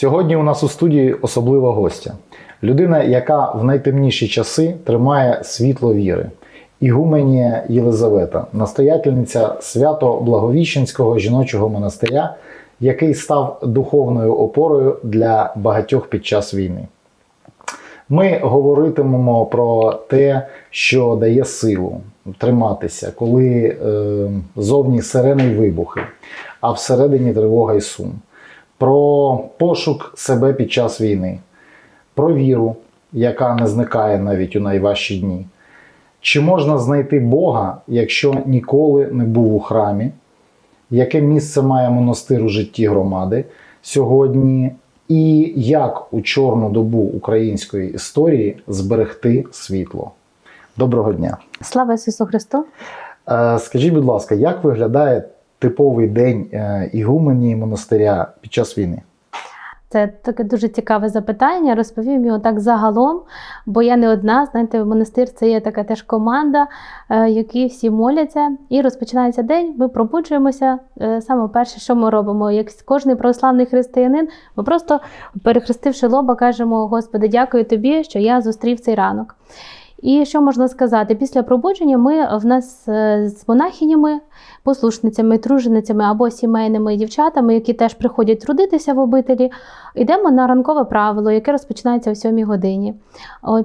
Сьогодні у нас у студії особлива гостя. Людина, яка в найтемніші часи тримає світло віри. Ігуменія Єлизавета, настоятельниця свято Благовіщенського жіночого монастиря, який став духовною опорою для багатьох під час війни. Ми говоритимемо про те, що дає силу триматися, коли е, зовні сирени й вибухи, а всередині тривога й сум, про пошук себе під час війни, про віру, яка не зникає навіть у найважчі дні. Чи можна знайти Бога, якщо ніколи не був у храмі? Яке місце має монастир у житті громади сьогодні? І як у чорну добу української історії зберегти світло? Доброго дня! Слава Ісусу Христу! Е, Скажіть, будь ласка, як виглядає типовий день е, ігуменії монастиря під час війни? Це таке дуже цікаве запитання. Розповім його так загалом, бо я не одна. Знаєте, монастир це є така теж команда, е, які всі моляться. І розпочинається день. Ми пробуджуємося. Е, Саме перше, що ми робимо, як кожний православний християнин, ми просто перехрестивши лоба, кажемо: Господи, дякую тобі, що я зустрів цей ранок. І що можна сказати? Після пробудження ми в нас е, з монахинями, послушницями, труженицями або сімейними дівчатами, які теж приходять трудитися в обителі, йдемо на ранкове правило, яке розпочинається о 7 годині.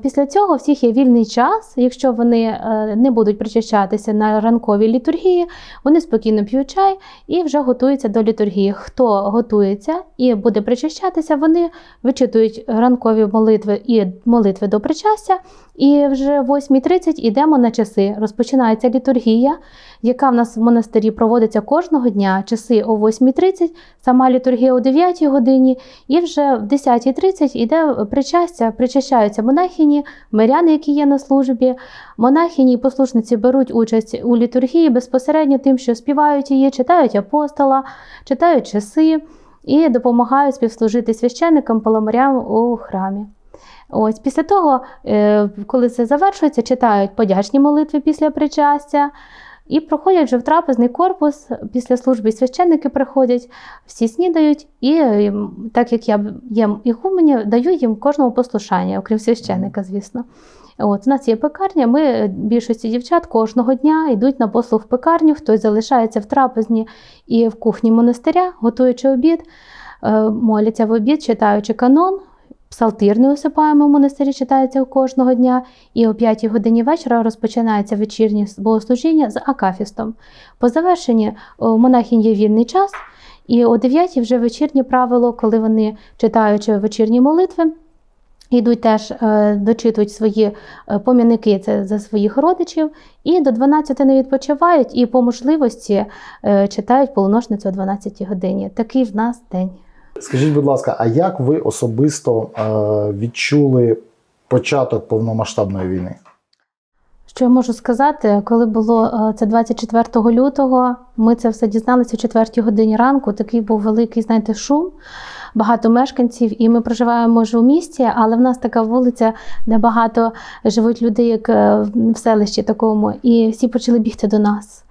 Після цього всіх є вільний час. Якщо вони е, не будуть причащатися на ранковій літургії, вони спокійно п'ють чай і вже готуються до літургії. Хто готується і буде причащатися, вони вичитують ранкові молитви і молитви до причастя. І вже в 8.30 йдемо на часи. Розпочинається літургія, яка в нас в монастирі проводиться кожного дня. Часи о 8.30, сама літургія о 9 годині, і вже в 10.30 йде причастя, причащаються монахині, миряни, які є на службі. Монахині і послушниці беруть участь у літургії безпосередньо тим, що співають її, читають апостола, читають часи і допомагають співслужити священникам, паламарям у храмі. Ось після того, е, коли це завершується, читають подячні молитви після причастя і проходять вже в трапезний корпус. Після служби священники приходять, всі снідають, і е, так як я їм ігумені, даю їм кожному послушання, окрім священника, звісно. От, у нас є пекарня, ми е, більшості дівчат кожного дня йдуть на послуг в пекарню, хтось залишається в трапезні і в кухні монастиря, готуючи обід, моляться в обід, читаючи канон. Псалтир не усипаємо в монастирі, читається кожного дня, і о 5 годині вечора розпочинається вечірнє богослужіння з акафістом. По завершенні монахінь є вільний час, і о 9 вже вечірнє правило, коли вони читаючи вечірні молитви, йдуть теж е, дочитують свої е, пом'яники це за своїх родичів, і до 12 не відпочивають, і по можливості е, читають полуношницю о 12 годині. Такий в нас день. Скажіть, будь ласка, а як ви особисто е, відчули початок повномасштабної війни? Що я можу сказати, коли було е, це 24 лютого, ми це все дізналися о 4 годині ранку. Такий був великий, знаєте, шум, багато мешканців, і ми проживаємо може, у місті, але в нас така вулиця, де багато живуть люди, як е, в селищі такому, і всі почали бігти до нас.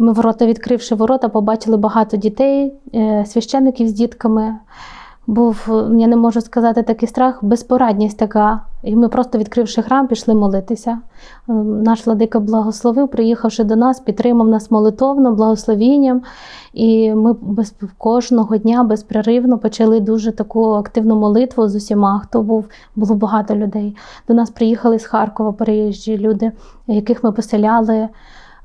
Ми ворота, відкривши ворота, побачили багато дітей, е, священників з дітками. Був, я не можу сказати, такий страх, безпорадність така. І ми просто, відкривши храм, пішли молитися. Е, Наш владика благословив, приїхавши до нас, підтримав нас молитовно, благословінням. І ми без, кожного дня безперервно почали дуже таку активну молитву з усіма, хто був, було багато людей. До нас приїхали з Харкова переїжджі люди, яких ми поселяли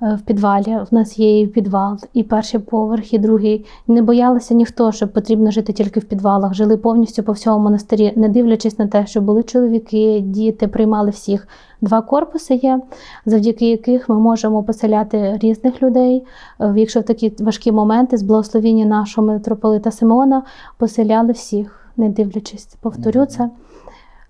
в підвалі. В нас є і підвал, і перший поверх, і другий. Не боялися ніхто, що потрібно жити тільки в підвалах. Жили повністю по всьому монастирі, не дивлячись на те, що були чоловіки, діти, приймали всіх. Два корпуси є, завдяки яких ми можемо поселяти різних людей. Е, Якщо в такі важкі моменти з благословіння нашого митрополита Симеона поселяли всіх, не дивлячись, повторю це.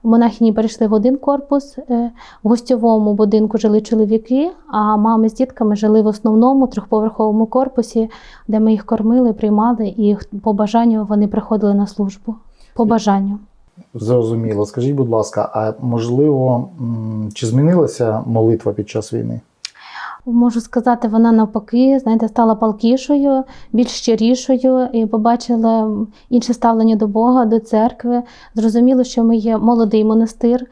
Монахині перейшли в один корпус. е, В гостьовому будинку жили чоловіки, а мами з дітками жили в основному трьохповерховому корпусі, де ми їх кормили, приймали, і по бажанню вони приходили на службу. По бажанню. Зрозуміло. Скажіть, будь ласка, а можливо, чи змінилася молитва під час війни? Можу сказати, вона навпаки, знаєте, стала палкішою, більш щирішою і побачила інше ставлення до Бога, до церкви. Зрозуміло, що ми є молодий монастир.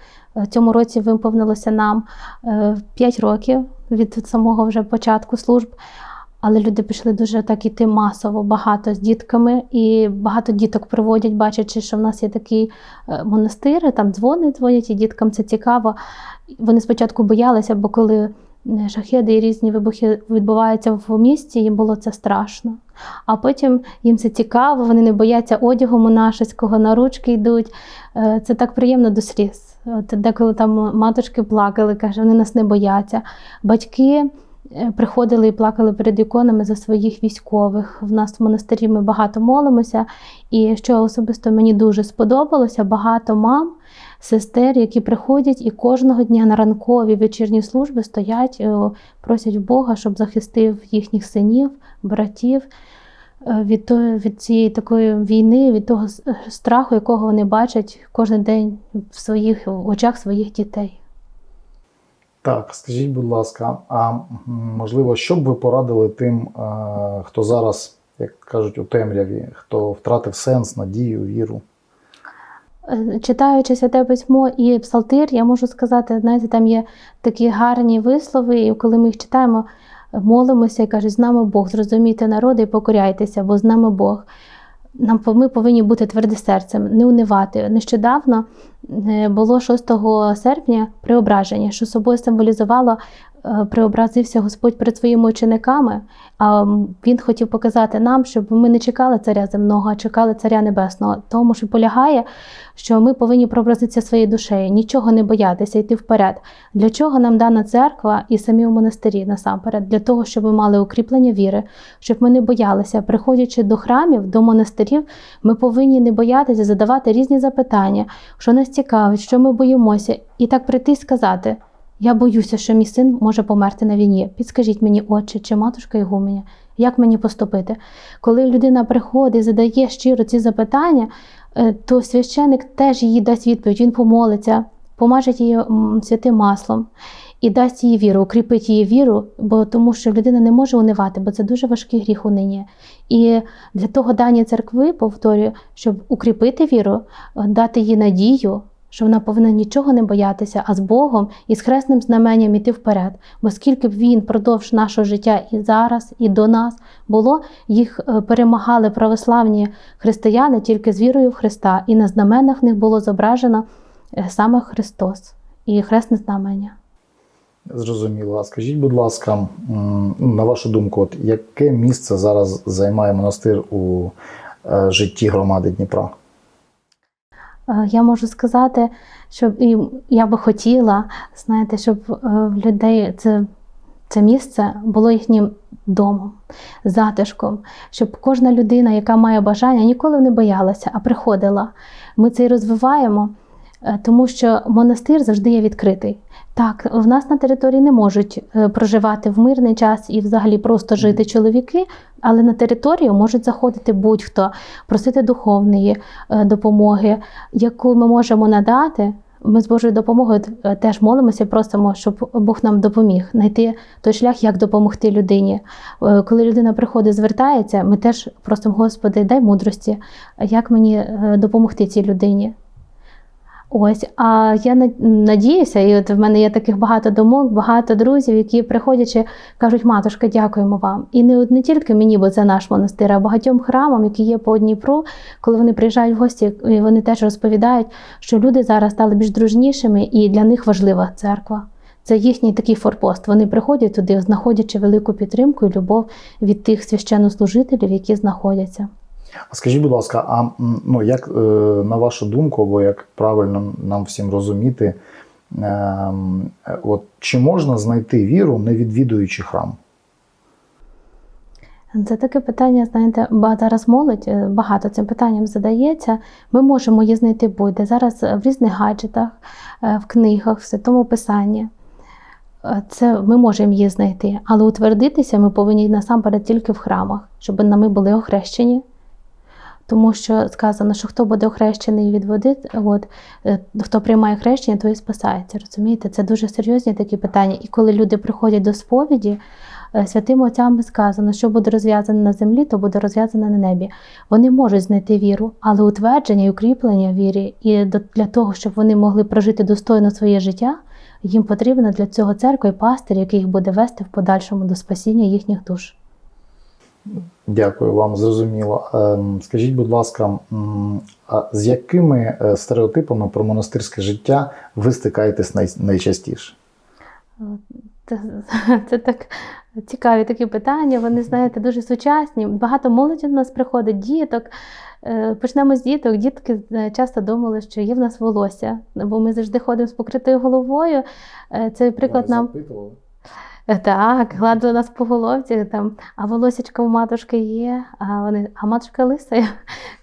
Цьому році виповнилося нам 5 років від самого вже початку служб. Але люди пішли дуже так іти масово, багато з дітками, і багато діток приводять, бачачи, що в нас є такий е, монастир, там дзвони дзвонять, і діткам це цікаво. Вони спочатку боялися, бо коли е, шахеди і різні вибухи відбуваються в місті, їм було це страшно. А потім їм це цікаво, вони не бояться одягу монашеського, на ручки йдуть. Е, Це так приємно до сліз. От деколи там матушки плакали, каже, вони нас не бояться. Батьки е, приходили і плакали перед іконами за своїх військових. В нас в монастирі ми багато молимося. І що особисто мені дуже сподобалося, багато мам, сестер, які приходять і кожного дня на ранкові вечірні служби стоять, е, просять Бога, щоб захистив їхніх синів, братів е, від, тої- від цієї такої війни, від того страху, якого вони бачать кожен день в своїх в очах своїх дітей. Так, скажіть, будь ласка, а можливо, що б ви порадили тим, е, хто зараз, як кажуть, у темряві, хто втратив сенс, надію, віру? Читаючи святе письмо і псалтир, я можу сказати, знаєте, там є такі гарні вислови, і коли ми їх читаємо, молимося і кажуть, з нами Бог, зрозумійте народи і покоряйтеся, бо з нами Бог. Нам ми повинні бути твердосерцем, не унивати. Нещодавно е, було 6 серпня преображення, що собою символізувало, преобразився Господь перед своїми учениками. А він хотів показати нам, щоб ми не чекали царя земного, а чекали царя небесного. Тому що полягає, що ми повинні прообразитися своєю душею, нічого не боятися, йти вперед. Для чого нам дана церква і самі в монастирі насамперед? Для того, щоб ми мали укріплення віри, щоб ми не боялися. Приходячи до храмів, до монастирів, ми повинні не боятися задавати різні запитання, що нас цікавить, що ми боїмося, і так прийти і сказати. Я боюся, що мій син може померти на війні. Підскажіть мені, отче чи матушка Ігуменя, як мені поступити? Коли людина приходить і задає щиро ці запитання, е, то священик теж їй дасть відповідь, він помолиться, помажить її святим маслом і дасть їй віру, укріпить її віру, бо тому що людина не може унивати, бо це дуже важкий гріх унині. І для того дані церкви, повторюю, щоб укріпити віру, е, дати їй надію, що вона повинна нічого не боятися, а з Богом і з хресним знаменням іти вперед. Бо скільки б він продовж нашого життя і зараз, і до нас було, їх е, перемагали православні християни тільки з вірою в Христа, і на знаменах них було зображено е, саме Христос і хресне знамення. Зрозуміло. А скажіть, будь ласка, на вашу думку, от яке місце зараз займає монастир у е, житті громади Дніпра? Е, Я можу сказати, щоб і я би хотіла, знаєте, щоб е, в людей це, це місце було їхнім домом, затишком, щоб кожна людина, яка має бажання, ніколи не боялася, а приходила. Ми це і розвиваємо, е, тому що монастир завжди є відкритий. Так, в нас на території не можуть е, проживати в мирний час і взагалі просто жити чоловіки, але на територію можуть заходити будь-хто, просити духовної е, допомоги, яку ми можемо надати. Ми з Божою допомогою е, теж молимося, просимо, щоб Бог нам допоміг знайти той шлях, як допомогти людині. Коли людина приходить, звертається, ми теж просимо, Господи, дай мудрості, як мені допомогти цій людині. Ось, а я на- надіюся, і от в мене є таких багато думок, багато друзів, які приходячи, кажуть, матушка, дякуємо вам. І не, не тільки мені, бо це наш монастир, а багатьом храмам, які є по Дніпру, коли вони приїжджають в гості, і вони теж розповідають, що люди зараз стали більш дружнішими, і для них важлива церква. Це їхній такий форпост. Вони приходять туди, знаходячи велику підтримку і любов від тих священнослужителів, які знаходяться. А скажіть, будь ласка, а ну, як е, на вашу думку, або як правильно нам всім розуміти, ем, от, чи можна знайти віру, не відвідуючи храм? Це таке питання, знаєте, зараз молодь е, багато цим питанням задається. Ми можемо її знайти будь-де. Зараз е, в різних гаджетах, в книгах, в святому писанні. Це ми можемо її знайти, але утвердитися ми повинні насамперед тільки в храмах, щоб ми були охрещені. Тому що сказано, що хто буде охрещений від води, от, е, хто приймає хрещення, той і спасається. Розумієте? Це дуже серйозні такі питання. І коли люди приходять до сповіді, е, святими отцями сказано, що буде розв'язане на землі, то буде розв'язане на небі. Вони можуть знайти віру, але утвердження і укріплення вірі, і для того, щоб вони могли прожити достойно своє життя, їм потрібна для цього церква і пастир, який їх буде вести в подальшому до спасіння їхніх душ. Дякую вам, зрозуміло. Ем, Скажіть, будь ласка, а з якими е, стереотипами про монастирське життя ви стикаєтесь най- найчастіше? Це, це так цікаві такі питання. Вони, знаєте, дуже сучасні. Багато молоді до нас приходить, діток. Е, Почнемо з діток. Дітки е, часто думали, що є в нас волосся, бо ми завжди ходимо з покритою головою. Е, Це приклад нам. Е, Так, гладили нас по головці, там, а волосечка у матушки є, а вони, а матушка лиса? Я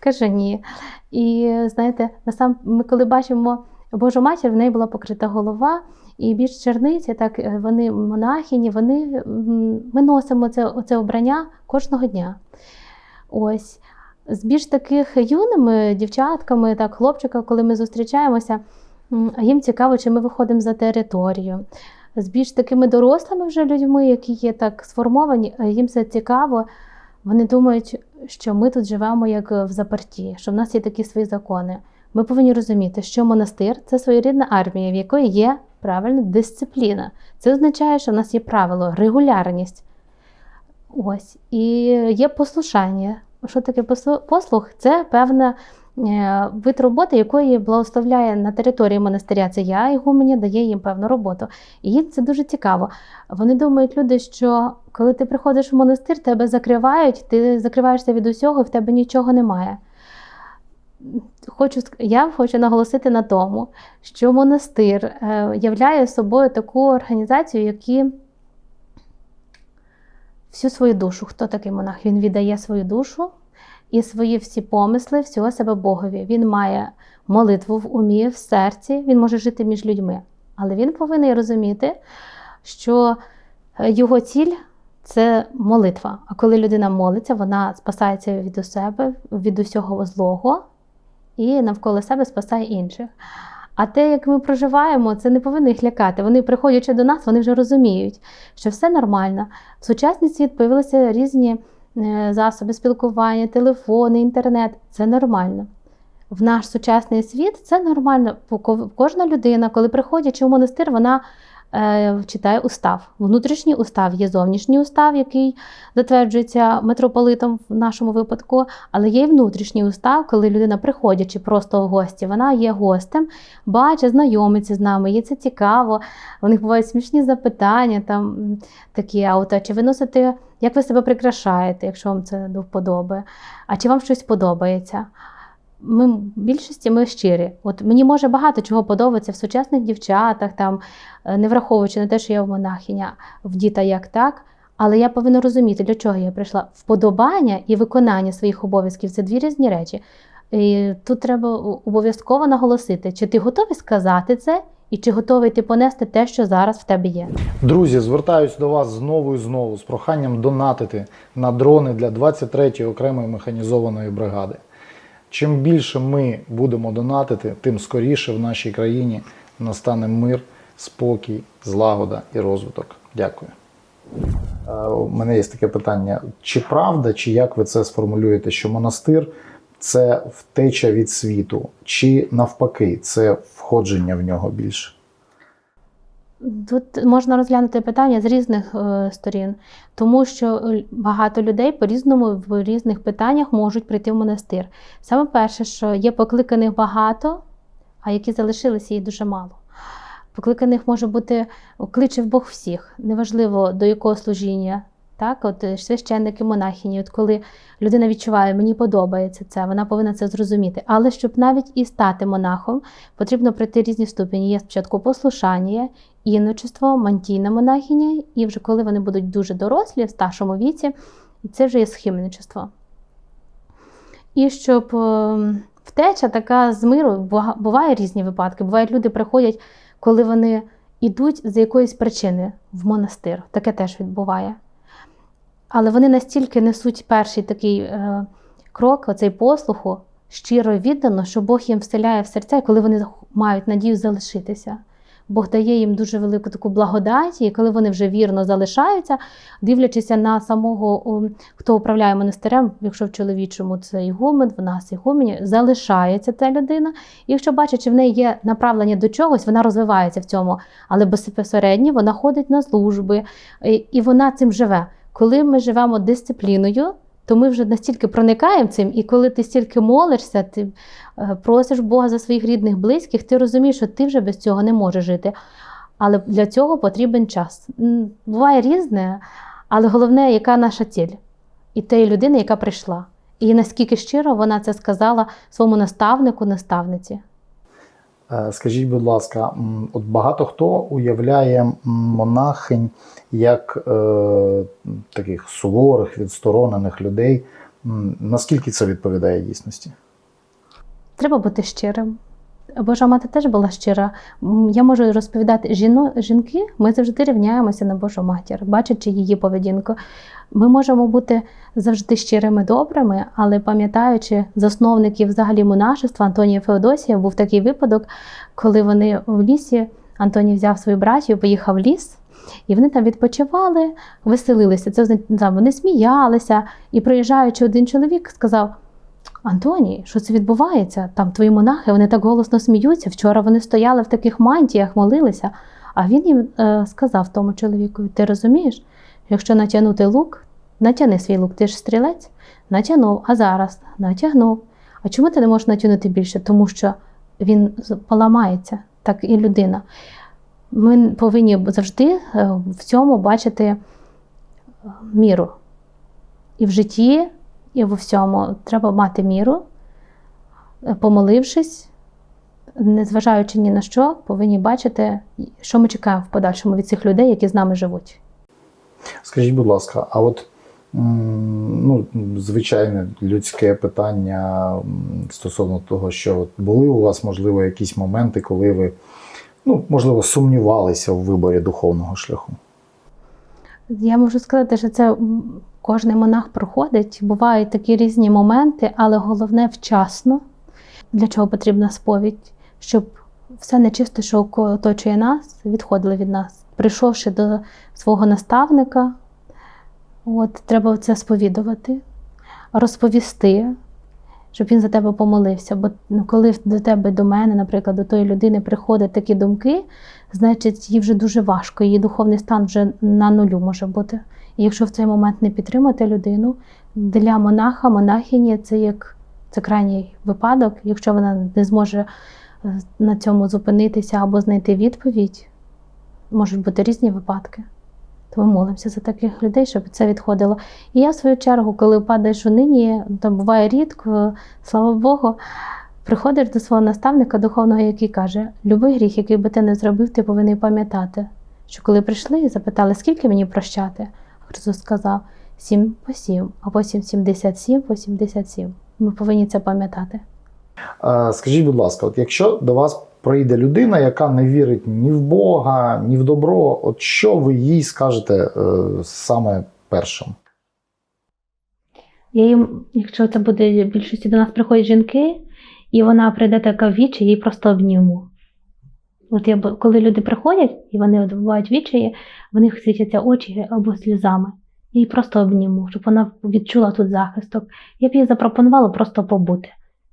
кажу, ні. І знаєте, насам, ми коли бачимо Божу матір, в неї була покрита голова, і більш черниці, так е, вони монахині, вони ми носимо це, оце обрання кожного дня. Ось. З більш таких юними дівчатками, так, хлопчика, коли ми зустрічаємося, їм цікаво, чи ми виходимо за територію з більш такими дорослими вже людьми, які є так сформовані, е, їм це цікаво. Вони думають, що ми тут живемо як в заперті, що в нас є такі свої закони. Ми повинні розуміти, що монастир це своєрідна армія, в якої є правильна дисципліна. Це означає, що в нас є правило, регулярність. Ось. І є послушання. Що таке послу- послух? Це певна е, вид роботи, якої благословляє на території монастиря. Це я, ігуменя, дає їм певну роботу. І їм це дуже цікаво. Вони думають, люди, що коли ти приходиш в монастир, тебе закривають, ти закриваєшся від усього, і в тебе нічого немає. Хочу, я хочу наголосити на тому, що монастир е, являє собою таку організацію, які всю свою душу. Хто такий монах? Він віддає свою душу і свої всі помисли, всього себе Богові. Він має молитву в умі, в серці, він може жити між людьми. Але він повинен розуміти, що е, його ціль це молитва. А коли людина молиться, вона спасається від себе, від усього злого і навколо себе спасає інших. А те, як ми проживаємо, це не повинно їх лякати. Вони, приходячи до нас, вони вже розуміють, що все нормально. В сучасний світ появилися різні засоби спілкування, телефони, інтернет. Це нормально. В наш сучасний світ це нормально. Кожна людина, коли приходячи у монастир, вона е, читає устав. Внутрішній устав є зовнішній устав, який затверджується митрополитом в нашому випадку, але є і внутрішній устав, коли людина, приходячи просто в гості, вона є гостем, бачить, знайомиться з нами, їй це цікаво. У них бувають смішні запитання, там такі, а от чи ви носите, як ви себе прикрашаєте, якщо вам це до вподоби, а чи вам щось подобається? Ми в більшості ми щирі. От мені може багато чого подобається в сучасних дівчатах, там, е, не враховуючи на те, що я в монахиня, в діта як так. Але я повинна розуміти, для чого я прийшла. Вподобання і виконання своїх обов'язків це дві різні речі. І тут треба обов'язково наголосити, чи ти готовий сказати це, і чи готовий ти понести те, що зараз в тебе є. Друзі, звертаюсь до вас знову і знову з проханням донатити на дрони для 23-ї окремої механізованої бригади. Чим більше ми будемо донатити, тим скоріше в нашій країні настане мир, спокій, злагода і розвиток. Дякую. Е, У мене є таке питання: чи правда, чи як ви це сформулюєте, що монастир це втеча від світу, чи навпаки, це входження в нього більше? Тут можна розглянути питання з різних е, сторін, тому що багато людей по-різному в різних питаннях можуть прийти в монастир. Саме перше, що є покликаних багато, а які залишилися, їх дуже мало. Покликаних може бути кличе в Бог всіх, неважливо до якого служіння. Так, от е, священники, монахині, от коли людина відчуває, мені подобається це, вона повинна це зрозуміти. Але щоб навіть і стати монахом, потрібно пройти різні ступені. Є спочатку послушання, іночество, мантійна монахиня, і вже коли вони будуть дуже дорослі, в старшому віці, це вже є схимничество. І щоб е, втеча така з миру, бува- буває різні випадки. Бувають люди приходять, коли вони йдуть з якоїсь причини в монастир. Таке теж відбуває. Але вони настільки несуть перший такий е, крок, оцей послуху, щиро віддано, що Бог їм вселяє в серця, і коли вони мають надію залишитися. Бог дає їм дуже велику таку благодать, і коли вони вже вірно залишаються, дивлячися на самого, хто управляє монастирем, якщо в чоловічому це ігумен, в нас ігумені, залишається ця людина. І якщо бачить, що в неї є направлення до чогось, вона розвивається в цьому, але безпосередньо вона ходить на служби і вона цим живе. Коли ми живемо дисципліною, то ми вже настільки проникаємо цим, і коли ти стільки молишся, ти е, просиш Бога за своїх рідних, близьких, ти розумієш, що ти вже без цього не можеш жити. Але для цього потрібен час. Буває різне, але головне, яка наша ціль, і тієї людини, яка прийшла. І наскільки щиро вона це сказала своєму наставнику, наставниці. Е, Скажіть, будь ласка, от багато хто уявляє монахинь як е, таких суворих, відсторонених людей. Наскільки це відповідає дійсності? Треба бути щирим. Божа мати теж була щира. Я можу розповідати жіно, жінки, ми завжди рівняємося на Божу матір, бачачи її поведінку. Ми можемо бути завжди щирими, добрими, але пам'ятаючи засновників взагалі монашества Антонія Феодосія, був такий випадок, коли вони в лісі, Антоній взяв свою братію, поїхав в ліс, і вони там відпочивали, веселилися. Це вони сміялися. І приїжджаючи один чоловік, сказав: Антоній, що це відбувається? Там твої монахи, вони так голосно сміються. Вчора вони стояли в таких мантіях, молилися. А він їм е, сказав тому чоловіку: ти розумієш, якщо натягнути лук, натягни свій лук, ти ж стрілець, натягнув, а зараз натягнув. А чому ти не можеш натягнути більше? Тому що він поламається, так і людина. Ми повинні завжди е, в цьому бачити е, міру. І в житті, і в всьому треба мати міру, е, помолившись, незважаючи ні на що, повинні бачити, що ми чекаємо в подальшому від цих людей, які з нами живуть. Скажіть, будь ласка, а от ну, звичайне людське питання стосовно того, що от були у вас, можливо, якісь моменти, коли ви, ну, можливо, сумнівалися в виборі духовного шляху? Я можу сказати, що це кожний монах проходить. Бувають такі різні моменти, але головне вчасно. Для чого потрібна сповідь? Щоб все нечисте, що оточує нас, відходило від нас. Прийшовши до свого наставника, от, треба це сповідувати, розповісти, щоб він за тебе помолився. Бо ну, коли до тебе, до мене, наприклад, до тої людини приходять такі думки, значить, їй вже дуже важко, її духовний стан вже на нулю може бути. І якщо в цей момент не підтримати людину, для монаха, монахині це як це крайній випадок. Якщо вона не зможе е, на цьому зупинитися або знайти відповідь, можуть бути різні випадки. Тому молимося за таких людей, щоб це відходило. І я, в свою чергу, коли падаєш у нині, там буває рідко, слава Богу, приходиш до свого наставника духовного, який каже: любий гріх, який би ти не зробив, ти повинен пам'ятати. Що коли прийшли і запитали, скільки мені прощати, Христос сказав: сім по сім, а потім 77 по 77. Ми повинні це пам'ятати. Скажіть, будь ласка, от якщо до вас прийде людина, яка не вірить ні в Бога, ні в добро, от що ви їй скажете е, саме першим? Я їм, якщо це буде в більшості до нас приходять жінки, і вона прийде така вічі, їй просто обніму. От я, коли люди приходять і вони от бувають вічі, в них світяться очі або сльозами. Я їй просто обніму, щоб вона відчула тут захисток. Я б їй запропонувала просто побути,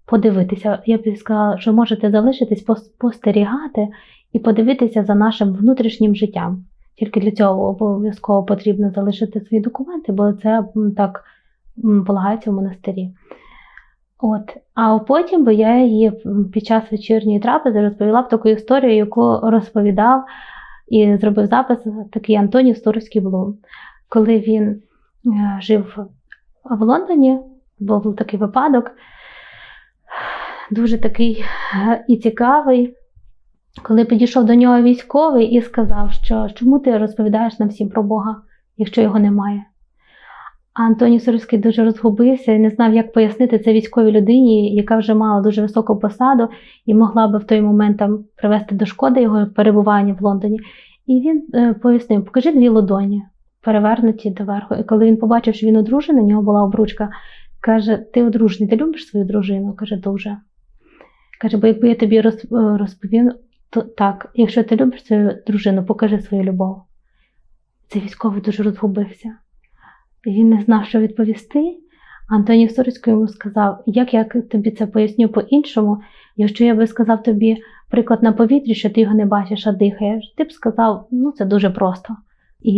подивитися. Я б сказала, що можете залишитись, пос- спостерігати і подивитися за нашим внутрішнім життям. Тільки для цього обов'язково потрібно залишити свої документи, бо це так полагається в монастирі. От. А потім би я її під час вечірньої трапези розповіла б таку історію, яку розповідав і зробив запис такий Антоній Сторожський Блум. Коли він е, жив в Лондоні, був такий випадок, дуже такий е, і цікавий, коли підійшов до нього військовий і сказав, що чому ти розповідаєш нам всім про Бога, якщо його немає. А Антоній Сорський дуже розгубився і не знав, як пояснити це військовій людині, яка вже мала дуже високу посаду і могла би в той момент там привести до шкоди його перебування в Лондоні. І він е, пояснив: покажи дві ладоні, перевернуті доверху. І коли він побачив, що він одружений, у нього була обручка, Каже: ти одружений, ти любиш свою дружину? Каже, дуже. Каже, бо якби я тобі е, розповів, то так, якщо ти любиш свою дружину, покажи свою любов. Цей військовий дуже розгубився. Він не знав, що відповісти. Антоній Сурицько йому сказав: як я тобі це поясню по-іншому, якщо я би сказав тобі приклад на повітрі, що ти його не бачиш, а дихаєш, ти б сказав, ну це дуже просто. І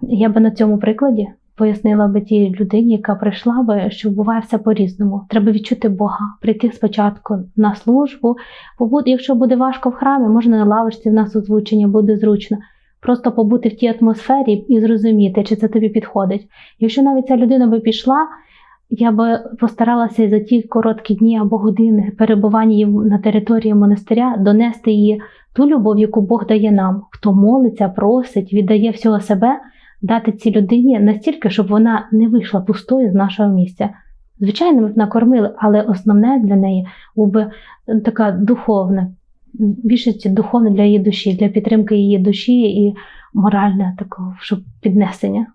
я би на цьому прикладі пояснила би тій людині, яка прийшла би, що буває все по-різному. Треба відчути Бога, прийти спочатку на службу. Побути, якщо буде важко в храмі, можна на лавочці в нас озвучення буде зручно. Просто побути в тій атмосфері і зрозуміти, чи це тобі підходить. Якщо навіть ця людина би пішла, я би постаралася за ті короткі дні або години перебування на території монастиря донести її ту любов, яку Бог дає нам, хто молиться, просить, віддає всього себе, дати цій людині настільки, щоб вона не вийшла пустою з нашого місця. Звичайно, ми б накормили, але основне для неї був би така духовна, більшості духовна для її душі, для підтримки її душі і моральне такого, щоб піднесення.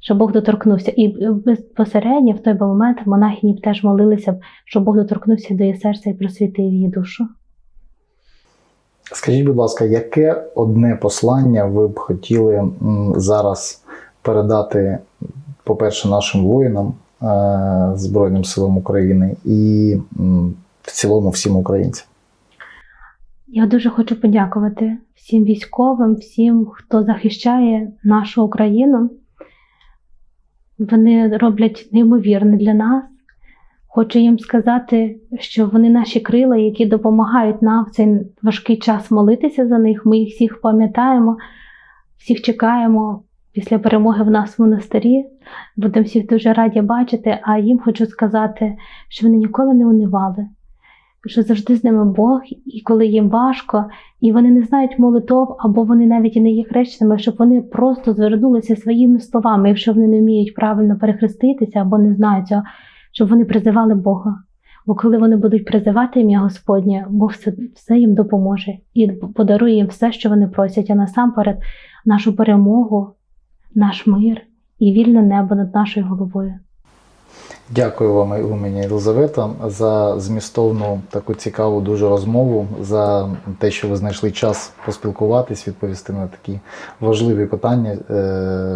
Щоб Бог доторкнувся. І безпосередньо в той момент монахині б теж молилися, щоб Бог доторкнувся до її серця і просвітив її душу. Скажіть, будь ласка, яке одне послання ви б хотіли зараз передати, по-перше, нашим воїнам е, Збройним силам України і в цілому всім українцям? Я дуже хочу подякувати всім військовим, всім, хто захищає нашу Україну. Вони роблять неймовірне для нас. Хочу їм сказати, що вони наші крила, які допомагають нам в цей важкий час молитися за них. Ми їх всіх пам'ятаємо, всіх чекаємо після перемоги в нас в монастирі. Будемо всіх дуже раді бачити. А їм хочу сказати, що вони ніколи не унивали, що завжди з ними Бог, і коли їм важко, і вони не знають молитов, або вони навіть і не є хрещеними, щоб вони просто звернулися своїми словами, якщо вони не вміють правильно перехреститися або не знають цього, щоб вони призивали Бога. Бо коли вони будуть призивати ім'я Господнє, Бог все, все їм допоможе і подарує їм все, що вони просять, а насамперед нашу перемогу, наш мир і вільне небо над нашою головою. Дякую вам, Ігумені Єлизавета, за змістовну таку цікаву дуже розмову, за те, що ви знайшли час поспілкуватись, відповісти на такі важливі питання е,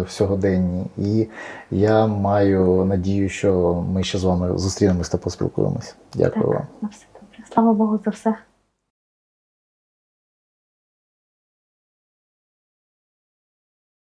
в сьогоденні. І я маю надію, що ми ще з вами зустрінемось та поспілкуємось. Дякую Так. вам. На все добре. Слава Богу за все.